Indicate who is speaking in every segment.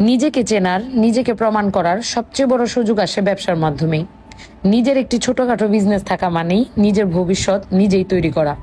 Speaker 1: নিজেকে চেনার, নিজেকে প্রমাণ করার সবচেয়ে বড় সুযোগ আসে ব্যবসার মাধ্যমেই। নিজের একটি ছোটখাটো বিজনেস থাকা মানেই নিজের ভবিষ্যৎ নিজেই তৈরি করা।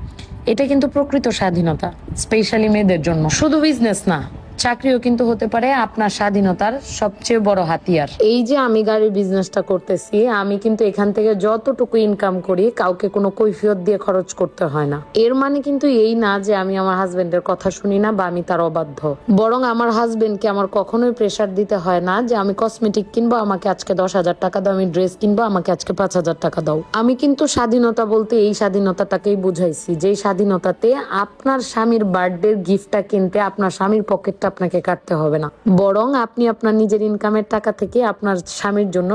Speaker 1: এটা কিন্তু প্রকৃত স্বাধীনতা স্পেশালি মেয়েদের জন্য। শুধু বিজনেস না চাকরিও কিন্তু হতে পারে আপনার স্বাধীনতার সবচেয়ে বড় হাতিয়ার। এই যে আমি গাড়ির বিজনেসটা করতেছি, আমি কিন্তু এখান থেকে যতটুকু ইনকাম করি, কাউকে কোনো কৈফিয়ত দিয়ে খরচ করতে হয় না। এর মানে কিন্তু এই না যে আমি আমার হাজবেন্ডের কথা শুনি না বা আমি তার অবাধ্য। বরং আমার হাজবেন্ডকে আমার কখনোই প্রেসার দিতে হয় না যে আমি কসমেটিক কিনবো, আমাকে আজকে দশ হাজার টাকা দাও, আমি ড্রেস কিনবো, আমাকে আজকে পাঁচ হাজার টাকা দাও। আমি কিন্তু স্বাধীনতা বলতে এই স্বাধীনতাটাকেই বুঝাইছি, যেই স্বাধীনতাতে আপনার স্বামীর বার্থডে গিফটটা কিনতে আপনার স্বামীর পকেটটা আপনাকে কাটতে হবে না। বরং আপনি আপনার নিজের ইনকামের টাকা থেকে আপনার স্বামীর জন্য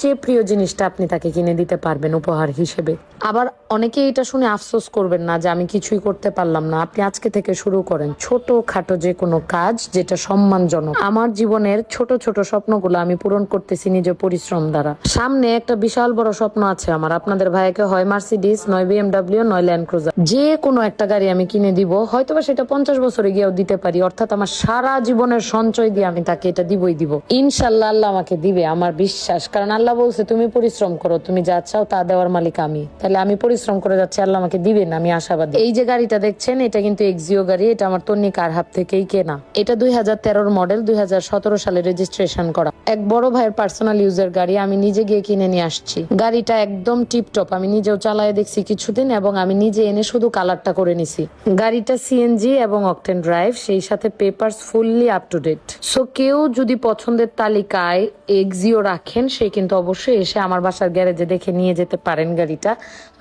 Speaker 1: সবচেয়ে প্রিয় জিনিসটা আপনি তাকে কিনে দিতে পারবেন উপহার হিসেবে। আবার অনেকে এটা শুনে আফসোস করবেন না যে আমি কিছুই করতে পারলাম না। আপনি আজকে থেকে শুরু করেন। ছোট খাটো যে কোনো কাজ যেটা সম্মানজনক। আমার জীবনের ছোট ছোট স্বপ্নগুলো আমি পূরণ করতেছি নিজের পরিশ্রম দ্বারা। সামনে একটা বিশাল বড় স্বপ্ন আছে আমার। আপনাদের ভাইকে হয় মার্সিডিস, নয় বিএমডাব্লিউ, নয় ল্যান্ড ক্রুজার। যে কোনো একটা গাড়ি আমি কিনে দিব। হয়তোবা সেটা পঞ্চাশ বছরে গিয়েও দিতে পারি। অর্থাৎ আমার সারা জীবনের সঞ্চয় দিয়ে আমি তাকে এটা দিবই দিব। ইনশাল্লাহ আল্লাহ আমাকে দিবে, আমার বিশ্বাস। কারণ আল্লাহ বলছে, তুমি পরিশ্রম করো, তুমি যা চাও তা দেওয়ার মালিক আমি। তাহলে আমি পরিশ্রম করে যাচ্ছি, আল্লাহ আমাকে দিবেন, আমি আশাবাদী। এই যে গাড়িটা দেখছেন, এটা কিন্তু এক্সিও গাড়ি, এটা আমার তন্নি কার হাব থেকেই কেনা। এটা দুই হাজার মডেল দুই হাজার সতেরো সালে রেজিস্ট্রেশন করা। এক বড় ভাইয়ের পার্সোনাল ইউজের গাড়ি, আমি নিজে গিয়ে কিনে নিয়ে আসছি। গাড়িটা একদম টিপটপ আমি নিজেও চালায় দেখছি কিছুদিন এবং আমি নিজে এনে শুধু কালারটা করে নিছি। গাড়িটা সিএনজি এবং অকটেন ড্রাইভ সেই সাথে papers fully up to date so কেউ যদি পছন্দের তালিকায় এক্সিও রাখেন, সে কিন্তু অবশ্যই এসে আমার বাসার গ্যারেজে দেখে নিয়ে যেতে পারেন গাড়িটা।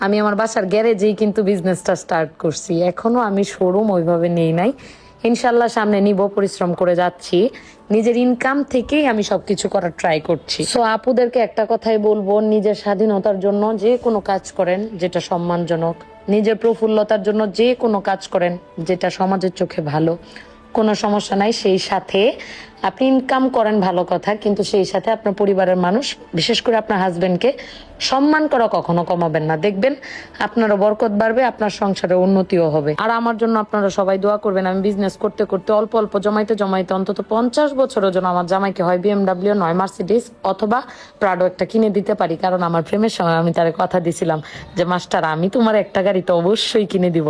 Speaker 1: আমি আমার বাসার গ্যারেজেই কিন্তু বিজনেসটা স্টার্ট করছি। এখনও আমি শোরুম ওইভাবে নেই নাই। ইনশাল্লাহ সামনে নিব, পরিশ্রম করে যাচ্ছি। নিজের ইনকাম থেকেই আমি সবকিছু করার ট্রাই করছি। সো আপুদেরকে একটা কথাই বলব, নিজের স্বাধীনতার জন্য যে কোনো কাজ করেন যেটা সম্মানজনক। নিজের প্রফুল্লতার জন্য যে কোনো কাজ করেন যেটা সমাজের চোখে ভালো। কোনো সমস্যা নাই, সেই সাথে আপনি ইনকাম করেন ভালো কথা, কিন্তু সেই সাথে আপনার পরিবারের মানুষ, বিশেষ করে আপনার হাজবেন্ডকে সম্মান করা কখনো কমাবেন না। দেখবেন আপনারও বরকত বাড়বে, আপনার সংসারে উন্নতিও হবে। আর আমার জন্য আপনারা সবাই দোয়া করবেন, আমি বিজনেস করতে করতে অল্প অল্প জমাইতে জমাইতে অন্তত পঞ্চাশ বছরের জন্য আমার জামাইকে হয় বিএমডাব্লিউ নয় মার্সিডিস অথবা প্রাডো একটা কিনে দিতে পারি, কারণ আমার প্রেমের সময় আমি তার কথা দিছিলাম যে, মাস্টার, আমি তোমার একটা গাড়ি তো অবশ্যই কিনে দিব।